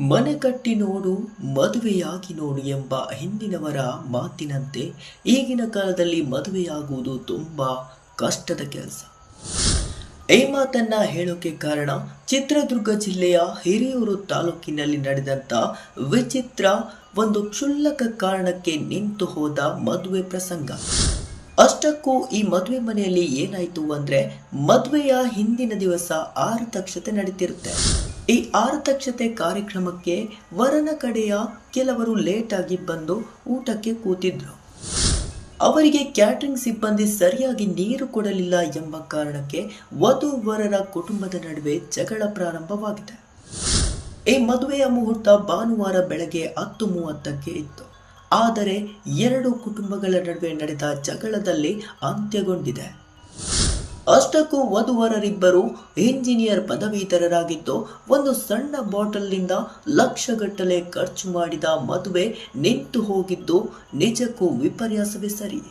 ಮನೆ ಕಟ್ಟಿ ನೋಡು ಮದುವೆಯಾಗಿ ನೋಡು ಎಂಬ ಹಿಂದಿನವರ ಮಾತಿನಂತೆ ಈಗಿನ ಕಾಲದಲ್ಲಿ ಮದುವೆಯಾಗುವುದು ತುಂಬಾ ಕಷ್ಟದ ಕೆಲಸ. ಈ ಮಾತನ್ನ ಹೇಳೋಕೆ ಕಾರಣ ಚಿತ್ರದುರ್ಗ ಜಿಲ್ಲೆಯ ಹಿರಿಯೂರು ತಾಲೂಕಿನಲ್ಲಿ ನಡೆದಂತ ವಿಚಿತ್ರ ಒಂದು ಕ್ಷುಲ್ಲಕ ಕಾರಣಕ್ಕೆ ನಿಂತು ಹೋದ ಮದುವೆ ಪ್ರಸಂಗ. ಅಷ್ಟಕ್ಕೂ ಈ ಮದುವೆ ಮನೆಯಲ್ಲಿ ಏನಾಯ್ತು ಅಂದ್ರೆ ಮದುವೆಯ ಹಿಂದಿನ ದಿವಸ ಆರತಕ್ಷತೆ ನಡೀತಿರುತ್ತೆ. ಈ ಆರತಕ್ಷತೆ ಕಾರ್ಯಕ್ರಮಕ್ಕೆ ವರನ ಕಡೆಯ ಕೆಲವರು ಲೇಟಾಗಿ ಬಂದು ಊಟಕ್ಕೆ ಕೂತಿದ್ರು. ಅವರಿಗೆ ಕ್ಯಾಟ್ರಿಂಗ್ ಸಿಬ್ಬಂದಿ ಸರಿಯಾಗಿ ನೀರು ಕೊಡಲಿಲ್ಲ ಎಂಬ ಕಾರಣಕ್ಕೆ ವಧು ವರರ ಕುಟುಂಬದ ನಡುವೆ ಜಗಳ ಪ್ರಾರಂಭವಾಗಿದೆ. ಈ ಮದುವೆಯ ಮುಹೂರ್ತ ಭಾನುವಾರ ಬೆಳಗ್ಗೆ ಹತ್ತು ಮೂವತ್ತಕ್ಕೆ ಇತ್ತು. ಆದರೆ ಎರಡು ಕುಟುಂಬಗಳ ನಡುವೆ ನಡೆದ ಜಗಳದಲ್ಲಿ ಅಂತ್ಯಗೊಂಡಿದೆ. ಅಷ್ಟಕ್ಕೂ ವಧುವರರಿಬ್ಬರು ಇಂಜಿನಿಯರ್ ಪದವೀಧರರಾಗಿದ್ದು, ಒಂದು ಸಣ್ಣ ಬಾಟಲ್ನಿಂದ ಲಕ್ಷಗಟ್ಟಲೆ ಖರ್ಚು ಮಾಡಿದ ಮದುವೆ ನಿಂತು ಹೋಗಿದ್ದು ನಿಜಕ್ಕೂ ವಿಪರ್ಯಾಸವೇ ಸರಿ.